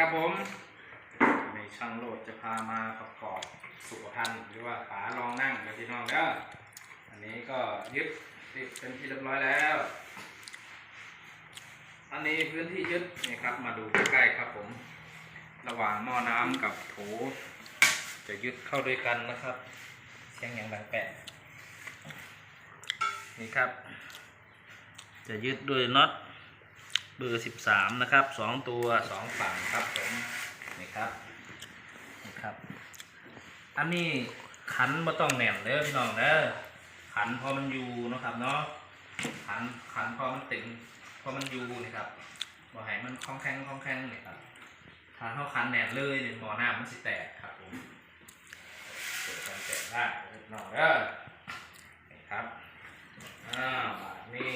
ครับผมในช่างโหลดจะพามาประกอบสุขภัณฑ์หรือว่าฝารองนั่งนะพี่น้องเด้ออันนี้ก็ยึดติดเป็นที่เรียบร้อยแล้ว อันนี้พื้นที่ยึดนี่ครับมาดูใกล้ๆครับผม ระหว่างหม้อน้ำกับโถจะยึดเข้าด้วยกันนะครับเสียงอย่างดังแปะนี่ครับ จะยึดด้วยน็อต เบอร์สิบสามนะครับสองตัวสองฝั่งครับผมนี่ครับนี่ครับ อันนี้ขันบ่ต้องแหนมเด้อพี่น้องเด้อขันพอมันอยู่นะครับเนาะขันขันพอมันตึงพอมันอยู่นี่ครับบ่ให้มันคล่องแข็งคล่องแข็งนี่ครับถ้าเขาขันแหนมเลยเนี่ยบ่อน้ำมันสิแตกครับผมเกิดการแตกได้พี่น้องเด้อนี่ครับอ้าวบาดนี่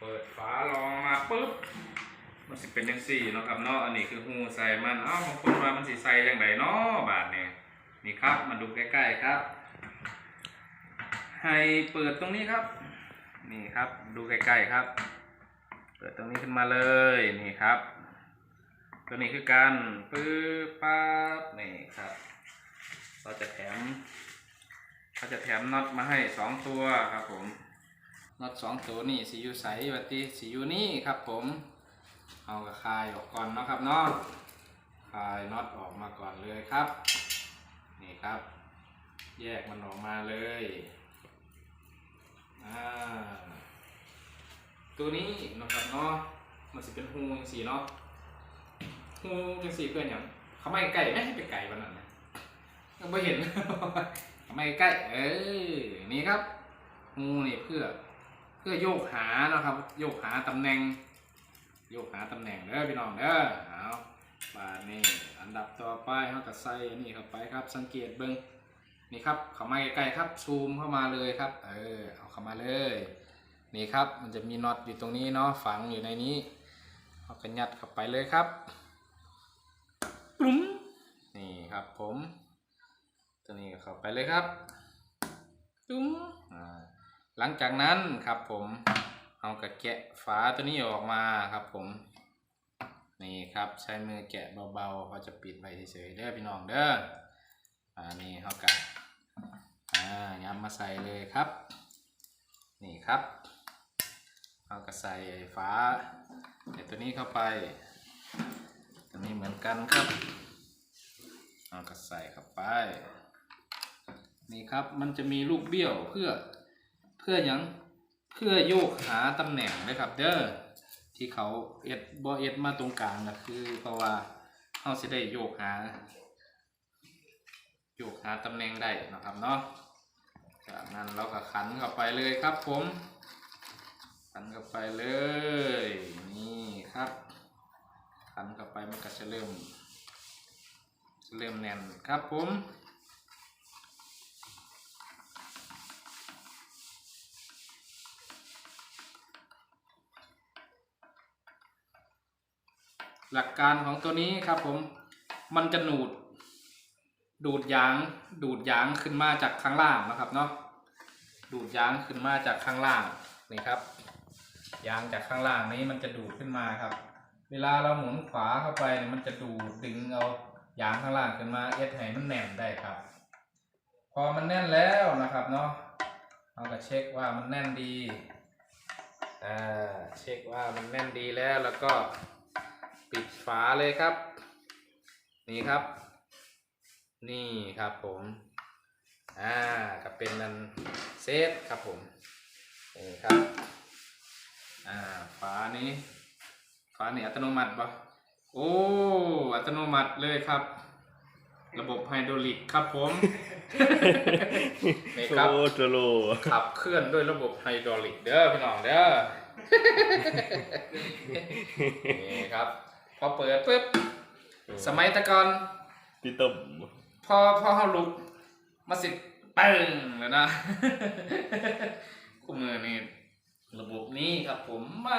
เปิดฝารองมาปุ๊บ มันสิเป็นยังสี่เนาะครับเนาะ อันนี้คือหูใส่มันอ้าวบางคนว่ามันสิใส่ยังไงเนาะบาทเนี่ยนี่ครับ มาดูใกล้ๆครับ ให้เปิดตรงนี้ครับ นี่ครับ ดูใกล้ๆครับ เปิดตรงนี้ขึ้นมาเลย นี่ครับ ตัวนี้คือการปื๊บปั๊บนี่ครับ เราจะแถมเขาจะแถมน็อตมาให้สองตัวครับผม น็อตสองตัวนี่สีอยู่ใสวัติสีอยู่นี่ครับผม เอากระคายออกก่อนเนาะครับเนาะคายน็อตออกมาก่อนเลยครับ นี่ครับ แยกมันออกมาเลยอ่าตัวนี้นะครับเนาะมันสิเป็นหูจังสีเนาะหูจังสีเพื่อนอย่างเขาไม่ไก่ไม่ให้ไปไก่วันนั้นนะไม่เห็นเขาไม่ใกล้เออนี่ครับหูนี่เพื่อ เพื่อโยกหาเนาะครับ โยกหาตำแหน่ง โยกหาตำแหน่งเด้อพี่น้องเด้อเอาบาดนี่อันดับต่อไปเขาก็ใส่อันนี้เข้าไปครับ สังเกตเบิ้งนี่ครับเข้ามาใกล้ๆครับซูมเข้ามาเลยครับ เออเอาเข้ามาเลย นี่ครับมันจะมีน็อตอยู่ตรงนี้เนาะฝังอยู่ในนี้เอากระยัดเข้าไปเลยครับปุ้มนี่ครับผม ตัวนี้ก็เข้าไปเลยครับตุ้มอ่า หลังจากนั้นครับผมเอากระแกะฝาตัวนี้ออกมาครับผม นี่ครับใช้มือแกะเบาๆเขาจะปิดไว้เฉยๆเด้อพี่น้องเด้ออ่านี่เขากะอ่าย้ำมาใส่เลยครับ นี่ครับเอากระใส่ฝาไอตัวนี้เข้าไปตัวนี้เหมือนกันครับเอากระใส่เข้าไป นี่ครับมันจะมีลูกเบี้ยวเพื่อ พื่อยังเพื่อโยกหาตำแหน่งนะครับ เด้อที่เขาเอ็ดบอเอ็ดมาตรงกลางนะคือเพราะว่าเขาสิได้โยกหา โยกหาตำแหน่งได้นะครับเนาะจากนั้นเราก็ขันเข้าไปเลยครับผม ขันเข้าไปเลยนี่ครับ ขันเข้าไปมันก็จะเริ่มจะเริ่มแน่นครับผม หลักการของตัวนี้ครับผมมันจะหนูด ดูดยาง ดูดยางขึ้นมาจากข้างล่างนะครับเนาะดูดยางขึ้นมาจากข้างล่างนี่ครับ ยางจากข้างล่างนี้มันจะดูดขึ้นมาครับ เวลาเราหมุนขวาเข้าไปมันจะดูดดึงเอายางข้างล่างขึ้นมาเอสให้มันแน่นได้ครับ พอมันแน่นแล้วนะครับเนาะเราก็เช็คว่ามันแน่นดีอ่าเช็คว่ามันแน่นดีแล้วแล้วก็ ฝาเลยครับ นี่ครับ นี่ครับผมอ่าก็เป็นนันเซฟครับผมนี่ครับอ่าฝานี้ฝานี่อัตโนมัติปะโอ้อัตโนมัติเลยครับ ระบบไฮดรอลิกครับผมนี่ครับโอ้โจโลขับเคลื่อนด้วยระบบไฮดรอลิกเด้อพี่น้องเด้อนี่ครับ พอเปิดปุ๊บสมัยแตะกอนพี่ต้มพอพอเขาลุกมาสิปึ้งแล้วนะ คู่มือนี่ระบบนี้ครับผมมา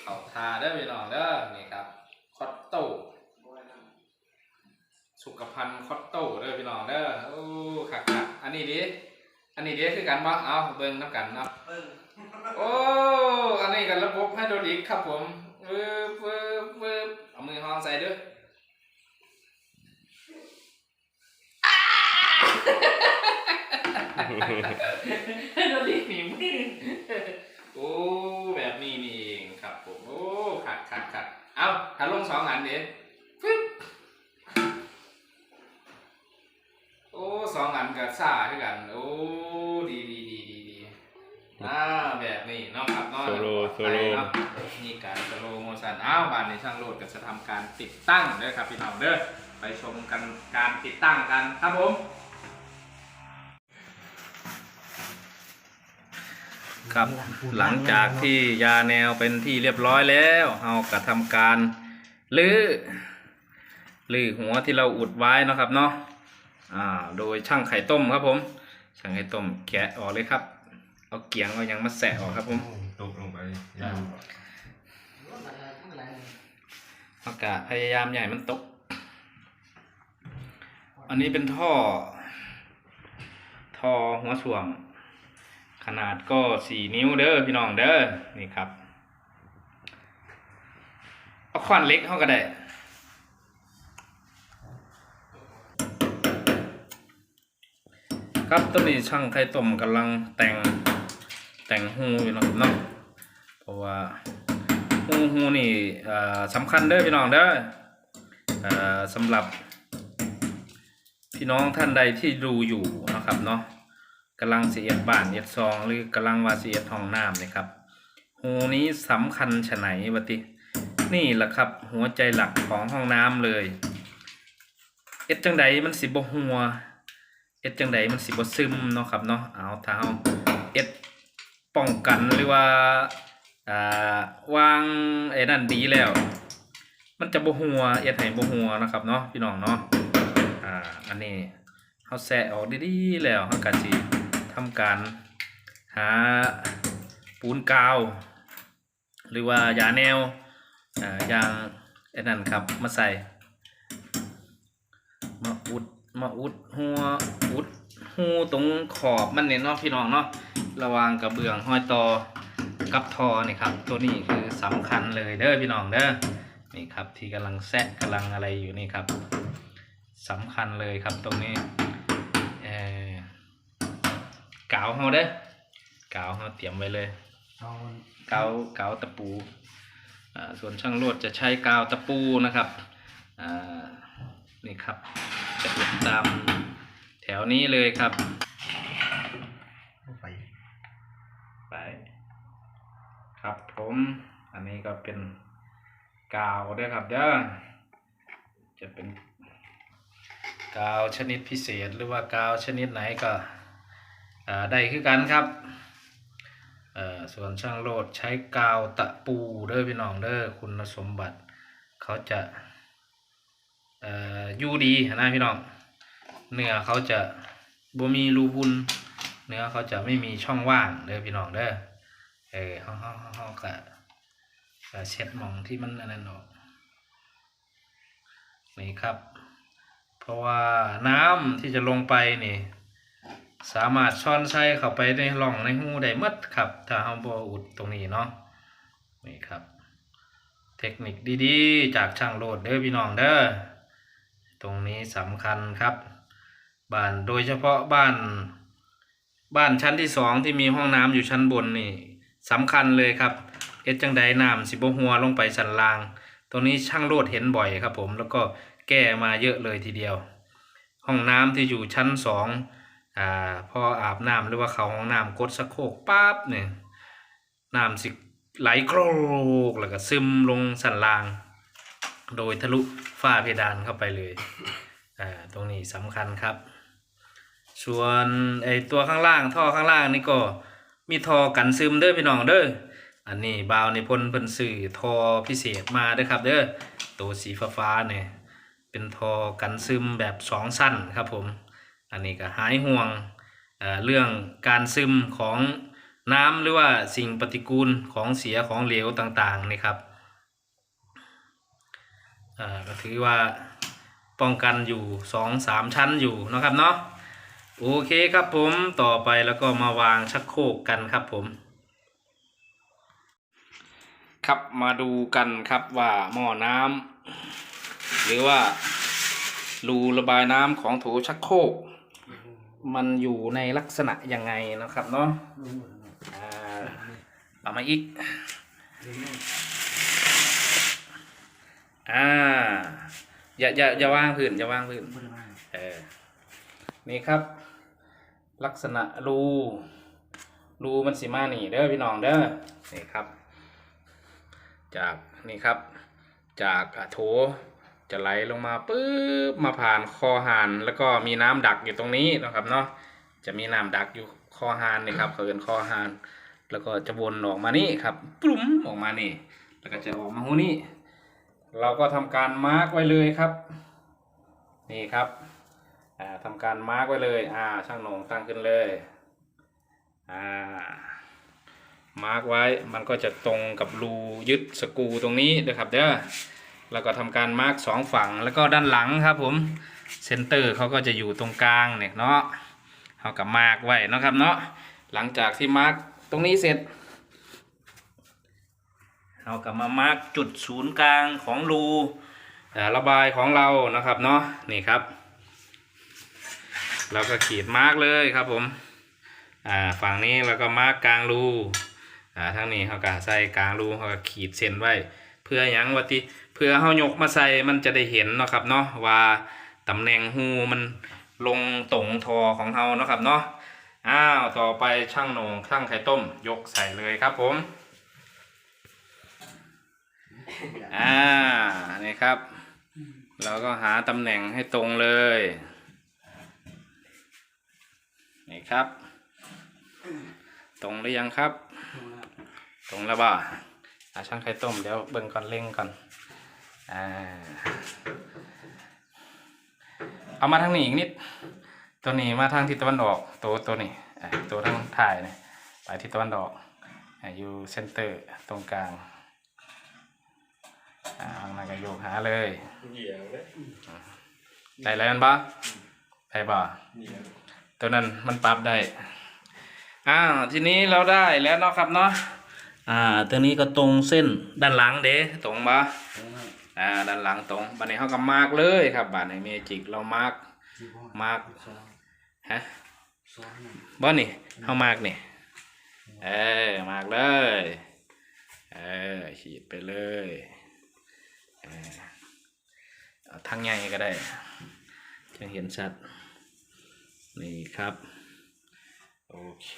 เขาทาได้อพี่น้องเด้อนี่ครับ คอตโต้สุขภัณฑ์คอตโต้เด้อพี่น้องเด้อโอ้คักคักอันนี้ดิอันนี้ดิคือกันบ่เอาเบิ่งน้ำกันเนาะโอ้อันนี้กันระบบไฮดรอลิกครับผมวืบวืบวืบเอา มือห่อองใส่ด้วยโดนรีบหนีมือโอ้แบบนี้นี่เองครับผมโอ้ขัดขัดขัดเอาถ้าลงสองอันเดี๋ยวฟึ๊บโอ้สองอันกับซ่าคือกัน โอ้ดีดีดีดีดีอ่าแบบ นี้เนาะครับเนาะโซโลโซโลเนาะนี่การสโลโมชันอ้าวบานในช่างโหลดก็จะทำการติดตั้งเด้อครับพี่น้องเด้อไปชมกันการติดตั้งกันครับผม ครับหลังจากที่ยาแนวเป็นที่เรียบร้อยแล้วเราก็ทำการลื้อลื้อหัวที่เราอุดไว้เนาะครับเนาะอ่าโดยช่างไข่ต้มครับผมช่างไข่ต้มแกะออกเลยครับ เอาเกียงเอายังมาแสะออกครับผมตกลงไปยางอากาศพยายามใหญ่มันตก อันนี้เป็นท่อ ท่อหัวส่วง ขนาดก็สี่นิ้วเด้อพี่น้องเด้อนี่ครับเอาควันเล็กเข้าก็ได้ครับตอนนี้ช่างไข่ต้มกำลังแต่ง แต่งหูอยู่เนาะครับเนาะเพราะว่าฮูฮูนี่สำคัญเด้อพี่น้องเด้อสำหรับพี่น้องท่านใดที่ดูอยู่นะครับเนาะกำลังเสียดบ้านเสียดซอง หรือกำลังว่าเสียดห้องน้ำนะครับฮูนี้สำคัญชะไหนวะติ นี่แหละครับ หัวใจหลักของห้องน้ำเลยเอ็ดจังใดมันสิบหัวเอ็ดจังใดมันสิบซึมเนาะครับเนาะเอาถ้าเอ็ด ป้องกันหรือว่าอ่าวางไอ้นั่นดีแล้ว มันจะบ่หัวเอ็ดให้บ่หัวนะครับเนาะพี่น้องเนาะอ่าอันนี้เฮาแซะออกดีๆแล้วเฮาก็สิทำการหาปูนกาว หรือว่ายาแนวอ่ายางไอ้นั่นครับมาใส่มาอุดมาอุดหัวอุดหูตรงขอบมันเนี่ยเนาะพี่น้องเนาะ ระวางกระเบื้องห้อยต่อกับทอนี่ครับ ตัวนี้คือสำคัญเลยเด้อพี่น้องเด้อนี่ครับที่กำลังแซะกำลังอะไรอยู่นี่ครับสำคัญเลยครับตรงนี้เออกาวเฮาเด้อกาวเฮาเตรียมไว้เลยกาวกาวตะปูอ่าส่วนช่างลวดจะใช้กาวตะปูนะครับอ่านี่ครับจะติดตามแถวนี้เลยครับ ไป ไป ครับผมอันนี้ก็เป็นกาวด้วยครับเด้อจะเป็นกาวชนิดพิเศษหรือว่ากาวชนิดไหนก็ได้คือกันครับส่วนช่างโลดใช้กาวตะปูเด้อพี่น้องเด้อคุณสมบัติ เขาจะอยู่ดีนะพี่น้องเนื้อเขาจะบ่มีรูบุนเนื้อเขาจะไม่มีช่องว่างเด้อพี่น้องเด้อ เออเขาเขาเขาเขากะกะเช็ดหมองที่มันอันนั้นออกนี่ครับ เพราะว่าน้ำที่จะลงไปนี่ สามารถช้อนใช้เข้าไปในร่องในหูได้หมดครับ ถ้าเราบ่อุดตรงนี้เนาะนี่ครับ เทคนิคดีๆ จากช่างโลดเด้อพี่น้องเด้อตรงนี้สำคัญครับบ้านโดยเฉพาะบ้าน บ้านชั้นที่สองที่มีห้องน้ำอยู่ชั้นบนนี่ สำคัญเลยครับเอ็ดจังใดน้ำสิบหัวลงไปชั้นลาง ตรงนี้ช่างโลดเห็นบ่อยครับผมแล้วก็แก้มาเยอะเลยทีเดียว ห้องน้ำที่อยู่ชั้นสองอ่าพออาบน้ำหรือว่าเขาห้องน้ำกดสะโคกปั๊บเนี่ยน้ำสิไหลโครกแล้วก็ซึมลงสันลาง โดยทะลุฝ้าเพดานเข้าไปเลยอ่าตรงนี้สำคัญครับ ส่วนไอตัวข้างล่างท่อข้างล่างนี่ก็ มีทอกันซึมเด้อพี่น้องเด้ออันนี้บาวในพลเพิ่นซื้อทอพิเศษมาเด้อครับ เด้อตัวสีฟ้าเนี่ยเป็นทอกันซึมแบบสองสั้นครับผม อันนี้ก็หายห่วงเเรื่องการซึมของน้ำหรือว่าสิ่งปฏิกูลของเสียของเหลวต่างๆนี่ครับก็ถือว่าป้องกันอยู่สองสามชั้นอยู่นะครับเนาะ โอเคครับผมต่อไปแล้วก็มาวางชักโครกกันครับผม ครับมาดูกันครับว่าหม้อน้ำหรือว่ารูระบายน้ำของโถชักโครกมันอยู่ในลักษณะยังไงนะครับเนาะอ่าเอามาอีก อ่า อย่าอย่าอย่าวางพื้นอย่าวางพื้นเออนี่ครับ ลักษณะรูรูมันสิมานี่เด้อพี่น้องเด้อนี่ครับ จากนี่ครับ จากโถจะไหลลงมาปุ๊บมาผ่านคอหานแล้วก็มีน้ำดักอยู่ตรงนี้นะครับเนาะจะมีน้ำดักอยู่คอหานนี่ครับเขาเอินคอหาน แล้วก็จะวนออกมานี่ครับปลุ้มออกมานี่ แล้วก็จะออกมาหูนี่เราก็ทำการมาร์กไว้เลยครับ นี่ครับ อ่าทำการมาร์กไว้เลยอ่าช่างหนงตั้งขึ้นเลยอ่ามาร์กไว้มันก็จะตรงกับรูยึดสกูตรงนี้นะครับเด้อแล้วก็ทำการมาร์กสองฝั่งแล้วก็ด้านหลังครับผมเซนเตอร์เขาก็จะอยู่ตรงกลางเนี่ยเนาะเขากับมาร์กไว้เนาะครับเนาะหลังจากที่มาร์กตรงนี้เสร็จเรากลับมามาร์กจุดศูนย์กลางของรูระบายของเรานะครับเนาะนี่ครับ เราก็ขีดมาร์กเลยครับผมอ่าฝั่งนี้เราก็มาร์กกลางรูอ่าทางนี้เขาก็ใส่กลางรูเขาก็ขีดเส้นไว้ เพื่อหยังว่าที่เพื่อเขายกมาใส่มันจะได้เห็นเนาะครับเนาะว่าตำแหน่งหูมันลงตรงทอของเราเนาะครับเนาะอ้าวต่อไปช่างโหนงช่างไข่ต้มยกใส่เลยครับผมอ่านี่ครับ เราก็หาตำแหน่งให้ตรงเลย ครับ ตรงหรือยังครับ ตรงแล้วบ่าอ่าช่างไข่ต้มเดี๋ยวเบิ่งก่อนเร่งก่อนอ่าเอามาทางนี้อีกนิด ตัวนี้มาทางทิศตะวันออกตัวตัวนี้อ่าตัวทางถ่ายเนี่ยไปทิศตะวันออกอ่าอยู่เซนเตอร์ตรงกลางอ่าข้างในก็โยกหาเลยเหยียบเลยได้แล้วมันปะได้ปะเหยียบ ตัวนั้นมันปรับได้อ่าทีนี้เราได้แล้วเนาะครับเนาะอ่าตัวนี้ก็ตรงเส้นด้านหลังเด้ตรงปะอ่าด้านหลังตรงบัดนี้เขาก็มาร์กเลยครับบัดนี้เมจิกเรามาร์กมาร์กฮะบ่นี่เขามาร์กนี่เออมาร์กเลยเออขีดไปเลยเออเอาทางใหญ่ก็ได้จะเห็นชัด นี่ครับ โอเค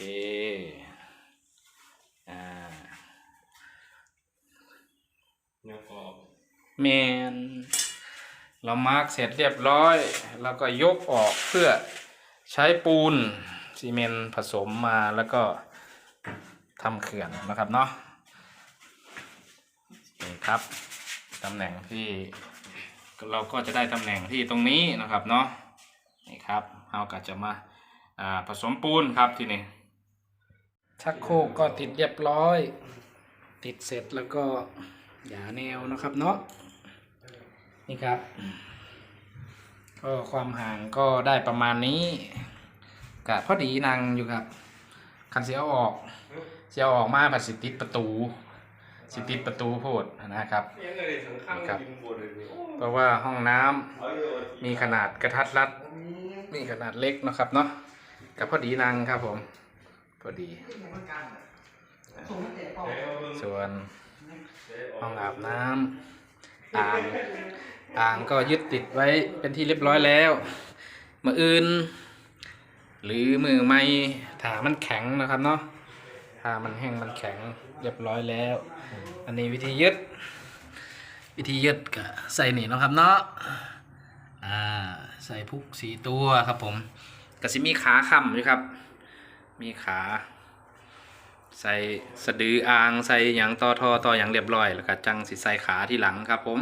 อ่ายกออกเมนเรามาร์กเสร็จเรียบร้อย แล้วก็ยกออกเพื่อใช้ปูนซีเมนต์ผสมมาแล้วก็ทำเขื่อนนะครับเนาะนี่ครับตำแหน่งที่เราก็จะได้ตำแหน่งที่ตรงนี้นะครับเนาะนี่ครับ เราก็จะมาผสมปูนครับทีนี้ชักโครกก็ติดเรียบร้อย ติดเสร็จแล้วก็หยาแนวนะครับเนาะนี่ครับ ก็ความห่างก็ได้ประมาณนี้กะพอดีนางอยู่ครับ คันเสียออก เสียออกมาผัดสิติดประตู สิติดประตูโพดนะครับครับ เพราะว่าห้องน้ำมีขนาดกระทัดรัด มีขนาดเล็กนะครับเนาะกับพอดีนางครับผม พอดี ส่วนห้องอาบน้ำอ่างอ่างก็ยึดติดไว้เป็นที่เรียบร้อยแล้วมืออื่น หรือมือไม่ถามันแข็งนะครับเนาะถ้ามันแห้งมันแข็งเรียบร้อยแล้ว อันนี้วิธียึด วิธียึดก็ใส่นี่นะครับเนาะ อ่าใส่พุกสีตัวครับผมก็สิมีขาค้ำอยู่ครับ มีขา ใส่สะดืออางใส่หยังต่อทอต่ออย่างเรียบร้อย แล้วก็จังสิใส่ขาที่หลังครับผม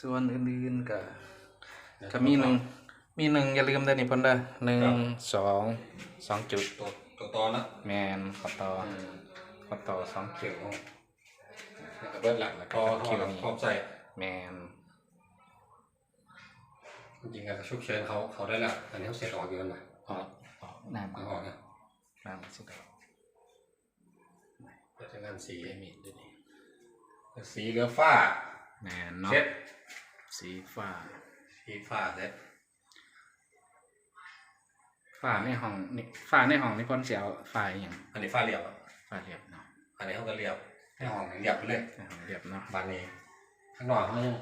ส่วนอื่นๆก็ก็มีหนึ่งมีหนึ่งอย่าลืมได้อนี่เพ่นเด้อหนึ่งสองสองจุดตัวตัวตอนนะแมนขอต่อขอต่อสองจุด เบิ้ลหลักแล้วก็คิวพร้อมใส่แมนจริงๆอะชุกเชิญเขาเขาได้ละอันนี้เขาเสร็จออกอยู่แล้วนะออกออกน้ำเอาออกนะล่างสุดแล้วเราจะงานสีเปมีดด้วยนี่สีเหลือฟ้าแมนเนาะเช็ดสีฟ้า สีฟ้าเช็ดฟ้าในห้องนี่ฟ้าในห้องนี่พ่นเสียวฟ้าอหย่างอันนี้ฟ้าเรียบอะฟ้าเรียบเนาะอันนี้เขาก็เรียบ ให้ห้องเรียบไปเลยในห้องเรียบเนาะบานนี้ ข้างนอกเขายัง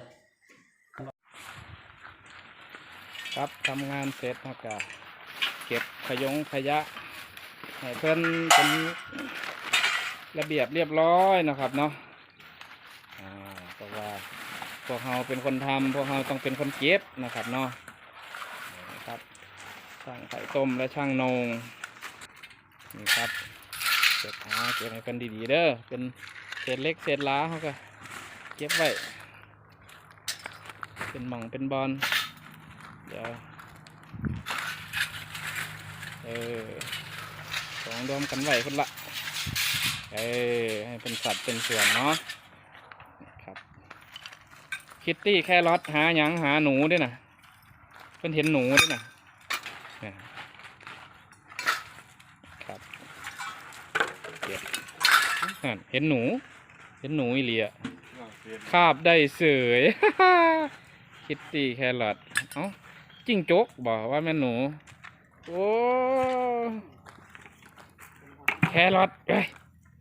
ครับทำงานเสร็จแล้วก็เก็บขยงขยะให้เพิ่นเป็นระเบียบเรียบร้อยนะครับเนาะอ่าเพราะว่าพวกเราเป็นคนทำพวกเราต้องเป็นคนเก็บนะครับเนาะนี่ครับช่างไข่ต้มและช่างนงนี่ครับเก็บหาเก็บให้เพิ่นดีๆเด้อเป็น เศษเล็กเศษล้าเขาก็เก็บไว้เป็นหม่องเป็นบอลเดี๋ยวเออสองรวมกันไหวคนละเออให้เป็นสัดเป็นส่วนเนาะครับคิตตี้แค่รอทหาหยังหาหนูด้วยนะเพิ่นเห็นหนูด้วยนะครับเห็นหนู เห็นหนูอีเหลียคาบได้เสยคิตตี้แครอทเอ้าจิ้งจกบอกว่าแม่นหนู โอ้แครอทเอ้ย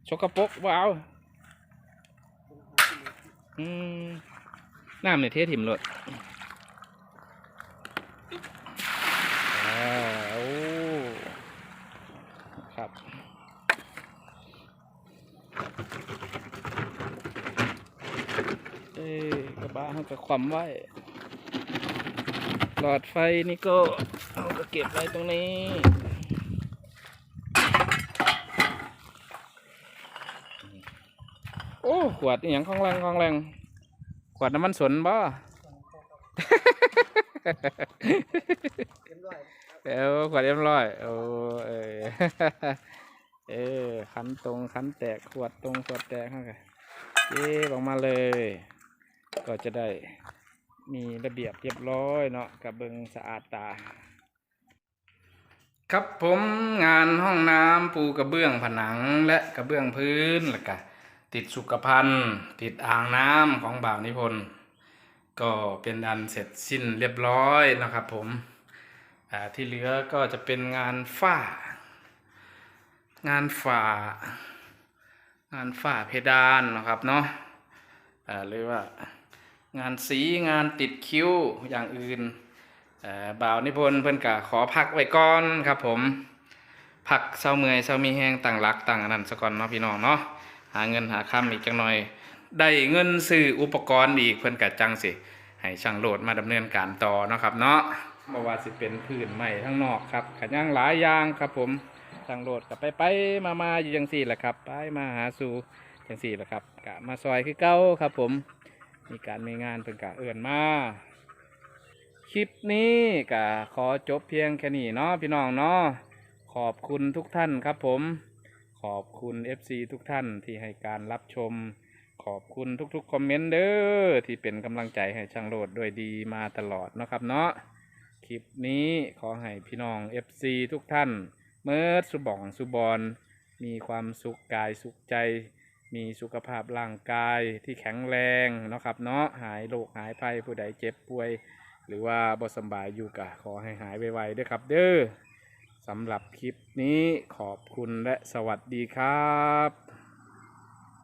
ชกกระปรกบ่เอาอืมน้ำในเทถิ่มเลยอ่าโอ้ครับ เอ้ยกระ บะเขาก็ความไว้ หลอดไฟนี่ก็เอาก็เก็บไว้ตรงนี้โอ้ขวดอหย่างของแรงของแรงขวดน้ำมันสนบ่เดี๋ยวขวดเรียบร้อยโอ้เออเออขันตรงขันแตกขวดตรงขวดแตกเข้ากันเก็บออกมาเลย ก็จะได้มีระเบียบเรียบร้อยเนาะกับเบิงสะอาดตา ครับผมงานห้องน้ำปูกระเบื้องผนังและกระเบื้องพื้นแล้วก็ติดสุขภัณฑ์ ติดอ่างน้ำของบ่าวนิพนธ์ก็เป็นอันเสร็จสิ้นเรียบร้อยนะครับผมที่เหลือก็จะเป็นงานฝ้า งานฝางานฝ้าเพดานนะครับเนาะอ่าหรือว่า งานสีงานติดคิ้วอย่างอื่นบ่าวนิพนธ์เพิ่อนกะขอพักไว้ก่อนครับผมพักเศร้าเมื่อยเศร้ามีแห้งต่างรักต่างอันนั้นสะก่อนเนาะพี่น้องเนาะหาเงินหาค่ำอีกจังหน่อย ได้เงินซื้ออุปกรณ์อีกเพิ่อนกะจังสิให้ช่างโหลดมาดำเนินการต่อเนาะครับเนาะบ่ว่าสิเป็นพื้นใหม่ทั้งนอกครับขันย่างหลายอย่างครับผมช่างโหลดกับไปไปมามาอยู่จังสี่แหละครับ ไปมาหาสู่จังสี่แหละครับกะมาซอยคือเก้าครับผม มีการมีงานเป็นกะเอื่นมา คลิปนี้กะขอจบเพียงแค่นี้เนาะพี่น้องเนาะขอบคุณทุกท่านครับผม ขอบคุณ FC ทุกท่านที่ให้การรับชม ขอบคุณทุกๆคอมเมนต์เด้อที่เป็นกำลังใจให้ช่างโหลดด้วยดีมาตลอดเนาะครับเนาะคลิปนี้ขอให้พี่น้อง FC ทุกท่าน เมื่อสุบองสุบอนมีความสุขกายสุขใจ มีสุขภาพร่างกายที่แข็งแรงเนาะครับเนาะหายโรคหายภัยผู้ใดเจ็บป่วย หรือว่าบสำบายอยู่กะขอให้หายไวๆด้วยครับ เด้อสำหรับคลิปนี้ขอบคุณและสวัสดีครับ